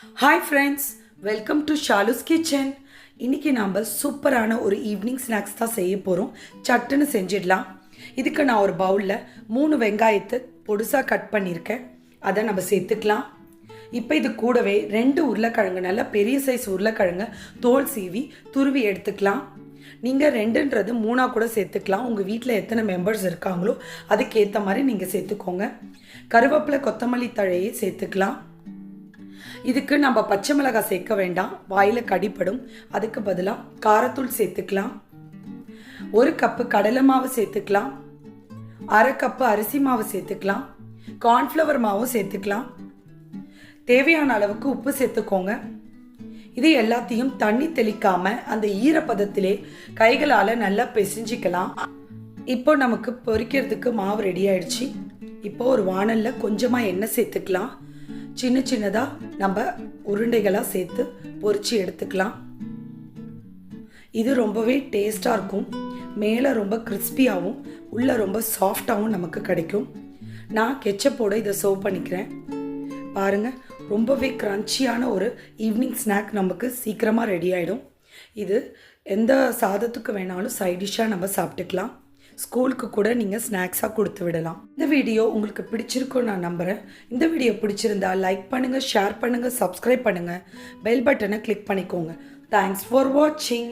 Hi friends welcome to Shalu's kitchen இன்றைக்கி நாம் சூப்பரான ஒரு ஈவினிங் ஸ்நாக்ஸ் தான் செய்ய போகிறோம் சட்டுன்னு செஞ்சிடலாம். இதுக்கு நான் ஒரு பவுலில் மூணு வெங்காயத்தை பொடுசாக கட் பண்ணியிருக்கேன். அதை நம்ம சேர்த்துக்கலாம். இப்போ இது கூடவே ரெண்டு உருளைக்கிழங்கு நல்ல பெரிய சைஸ் உருளைக்கிழங்கு தோல் சீவி துருவி எடுத்துக்கலாம். நீங்கள் ரெண்டுன்றது மூணாக கூட சேர்த்துக்கலாம். உங்கள் வீட்டில் எத்தனை மெம்பர்ஸ் இருக்காங்களோ அதுக்கேற்ற மாதிரி நீங்கள் சேர்த்துக்கோங்க. கருவேப்பிலை கொத்தமல்லி தழையை சேர்த்துக்கலாம். இதுக்கு நம்ம பச்சை மிளகாய் சேர்க்க வேண்டாம். வாயில் கடிப்படும் அதுக்கு பதிலாக காரத்தூள் சேர்த்துக்கலாம். ஒரு கப்பு கடலை மாவு சேர்த்துக்கலாம். அரை கப்பு அரிசி மாவு சேர்த்துக்கலாம். கார்ன்ஃப்ளவர் மாவும் சேர்த்துக்கலாம். தேவையான அளவுக்கு உப்பு சேர்த்துக்கோங்க. இது எல்லாத்தையும் தண்ணி தெளிக்காம அந்த ஈரப்பதத்திலே கைகளால் நல்லா பிசைஞ்சிக்கலாம். இப்போ நமக்கு பொரிக்கிறதுக்கு மாவு ரெடி ஆயிடுச்சு. இப்போ ஒரு வானலில் கொஞ்சமாக எண்ணெய் சேர்த்துக்கலாம். சின்ன சின்னதாக நம்ம உருண்டைகளாக சேர்த்து பொறிச்சு எடுத்துக்கலாம். இது ரொம்பவே டேஸ்டாக இருக்கும். மேலே ரொம்ப கிறிஸ்பியாகவும் உள்ளே ரொம்ப சாஃப்டாகவும் நமக்கு கிடைக்கும். நான் கெச்சப்போடு இதை சர்வ் பண்ணிக்கிறேன். பாருங்கள் ரொம்பவே க்ரன்ச்சியான ஒரு ஈவினிங் ஸ்நாக் நமக்கு சீக்கிரமாக ரெடி ஆகிடும் இது எந்த சாதத்துக்கு வேணாலும் சைடிஷ்ஷாக நம்ம சாப்பிட்டுக்கலாம். ஸ்கூலுக்கு கூட நீங்கள் ஸ்நாக்ஸாக கொடுத்து விடலாம். இந்த வீடியோ உங்களுக்கு பிடிச்சிருக்கும் நான் நம்புகிறேன் இந்த வீடியோ பிடிச்சிருந்தா லைக் பண்ணுங்கள் ஷேர் பண்ணுங்கள் சப்ஸ்கிரைப் பண்ணுங்கள் பெல் பட்டனை கிளிக் பண்ணிக்கோங்க. தேங்க்ஸ் ஃபார் வாட்சிங்